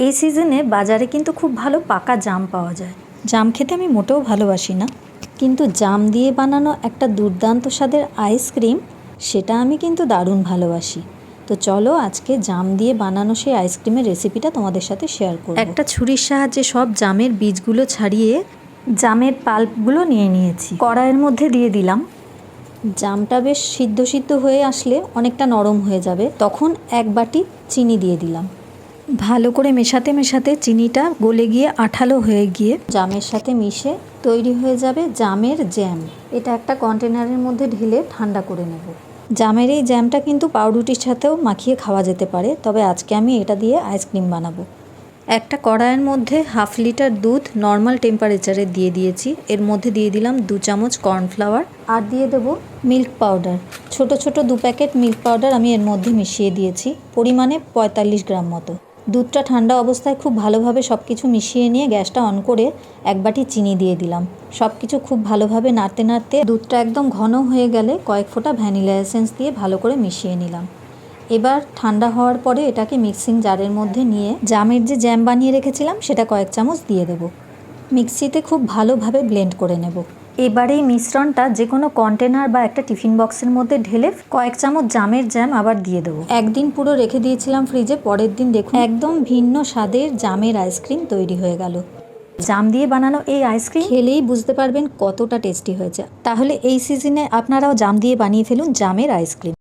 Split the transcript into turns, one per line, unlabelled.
এই সিজনে বাজারে কিন্তু খুব ভালো পাকা জাম পাওয়া যায়। জাম খেতে আমি মোটেও ভালোবাসি না। কিন্তু জাম দিয়ে বানানো একটা দুর্দান্ত স্বাদের আইসক্রিম সেটা আমি কিন্তু দারুণ ভালোবাসি। তো চলো আজকে জাম দিয়ে বানানো সেই আইসক্রিমের রেসিপিটা তোমাদের সাথে শেয়ার করব। একটা ছুরির সাহায্যে সব জামের বীজগুলো ছাড়িয়ে জামের পাল্পগুলো নিয়ে নিয়েছি। কড়াইয়ের মধ্যে দিয়ে দিলাম। জামটা বেশ সিদ্ধ সিদ্ধ হয়ে আসলে অনেকটা নরম হয়ে যাবে। তখন এক বাটি চিনি দিয়ে দিলাম। ভালো করে মেশাতে মেশাতে চিনিটা গলে গিয়ে আঠালো হয়ে গিয়ে জামের সাথে মিশে তৈরি হয়ে যাবে জামের জ্যাম। এটা একটা কন্টেনারের মধ্যে ঢেলে ঠান্ডা করে নেব। জামের এই জ্যামটা কিন্তু পাউরুটির সাথেও মাখিয়ে খাওয়া যেতে পারে, তবে আজকে আমি এটা দিয়ে আইসক্রিম বানাবো। একটা কড়াইয়ের মধ্যে হাফ লিটার দুধ নর্মাল টেম্পারেচারে দিয়ে দিয়েছি। এর মধ্যে দিয়ে দিলাম দু চামচ কর্নফ্লাওয়ার আর দিয়ে দেব মিল্ক পাউডার। ছোট ছোট দু প্যাকেট মিল্ক পাউডার আমি এর মধ্যে মিশিয়ে দিয়েছি, পরিমাণে পঁয়তাল্লিশ গ্রাম মতো। দুধটা ঠান্ডা অবস্থায় খুব ভালোভাবে সব কিছু মিশিয়ে নিয়ে গ্যাসটা অন করে এক বাটি চিনি দিয়ে দিলাম। সব কিছু খুব ভালোভাবে নাড়তে নাড়তে দুধটা একদম ঘন হয়ে গেলে কয়েক ফোঁটা ভ্যানিলা এসেন্স দিয়ে ভালো করে মিশিয়ে নিলাম। এবার ঠান্ডা হওয়ার পরে এটাকে মিক্সিং জারের মধ্যে নিয়ে জামের যে জ্যাম বানিয়ে রেখেছিলাম সেটা কয়েক চামচ দিয়ে দেবো। মিক্সিতে খুব ভালোভাবে ব্লেন্ড করে নেব। এবার এই মিশ্রণটা যে কোনো কন্টেনার বা একটা টিফিন বক্সের মধ্যে ঢেলে কয়েক চামচ জামের জ্যাম আবার দিয়ে দেবো। একদিন পুরো রেখে দিয়েছিলাম ফ্রিজে পরের দিন দেখুন একদম ভিন্ন স্বাদের জামের আইসক্রিম তৈরি হয়ে গেল। জাম দিয়ে বানানো এই আইসক্রিম খেলেই বুঝতে পারবেন কতটা টেস্টি হয়েছে। তাহলে এই সিজনে আপনারাও জাম দিয়ে বানিয়ে ফেলুন জামের আইসক্রিম